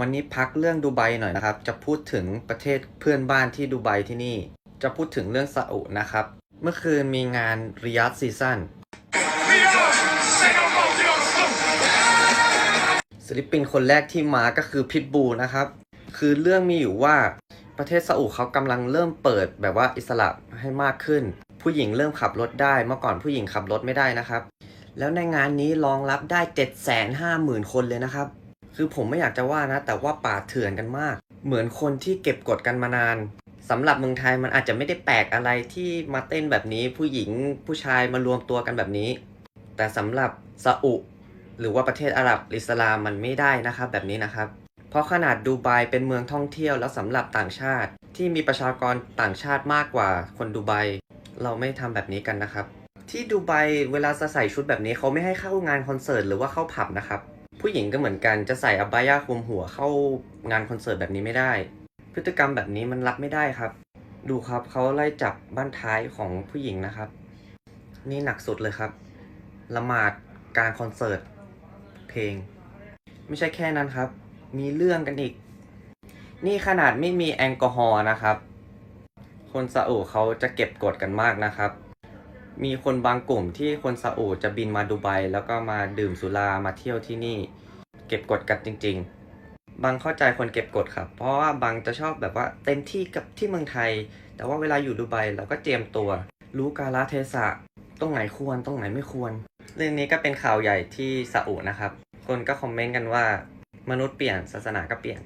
วันนี้พักเรื่องดูไบหน่อยนะครับ จะพูดถึงประเทศเพื่อนบ้านที่ดูไบที่นี่ จะพูดถึงเรื่องซาอุนะครับ เมื่อคืนมีงานริยัตซีซั่นศิลปินคนแรกที่มาก็คือพิทบูนะครับ คือเรื่องมีอยู่ว่าประเทศซาอุเขากำลังเริ่มเปิดแบบว่าอิสระให้มากขึ้น ผู้หญิงเริ่มขับรถได้ เมื่อก่อนผู้หญิงขับรถไม่ได้นะครับ แล้วในงานนี้รองรับได้ 750,000 คนเลยนะครับ คือผมไม่อยากจะว่านะ แต่ว่าป่าเถื่อนกันมาก เหมือนคนที่เก็บกดกันมานานสำหรับเมืองไทยมันอาจจะไม่ได้แปลกอะไรที่มาเต้นแบบนี้ผู้หญิงผู้ชายมารวมตัวกันแบบนี้ แต่สำหรับซาอุหรือว่าประเทศอาหรับอิสลามมันไม่ได้นะครับแบบนี้นะครับ เพราะขนาดดูไบเป็นเมืองท่องเที่ยวแล้วสำหรับต่างชาติ ที่มีประชากรต่างชาติมากกว่าคนดูไบเราไม่ทำแบบนี้กันนะครับ ที่ดูไบเวลาจะใส่ชุดแบบนี้เขาไม่ให้เข้างานคอนเสิร์ตหรือว่าเข้าผับนะครับ ผู้หญิงก็เหมือนกันจะใส่อับายาคลุมหัวเข้างานคอนเสิร์ตแบบนี้ไม่ได้ พฤติกรรมแบบนี้มันรับไม่ได้ครับ ดูครับเขาไล่จับบ้านท้ายของผู้หญิงนะครับ นี่หนักสุดเลยครับละหมาดกลารคอนเสิร์ตเพลง ไม่ใช่แค่นั้นครับ มีเรื่องกันอีก นี่ขนาดไม่มีแอลกอฮอล์นะครับ คนซาอุเขาจะเก็บกดกันมากนะครับ มีคนบางกลุ่มที่คนซาอุจะบินมาดูไบแล้วก็มาดื่มสุรามาเที่ยวที่นี่ เก็บกดกันจริง ๆ บางเข้าใจคนเก็บกดครับ เพราะว่าบางจะชอบแบบว่าเต็มที่กับที่เมืองไทย แต่ว่าเวลาอยู่ดูไบเราก็เตรียมตัว รู้กาลเทศะตรงไหนควรตรงไหนไม่ควร เรื่องนี้ก็เป็นข่าวใหญ่ที่ซาอุนะครับ คนก็คอมเมนต์กันว่า มนุษย์เปลี่ยนศาสนาก็เปลี่ยน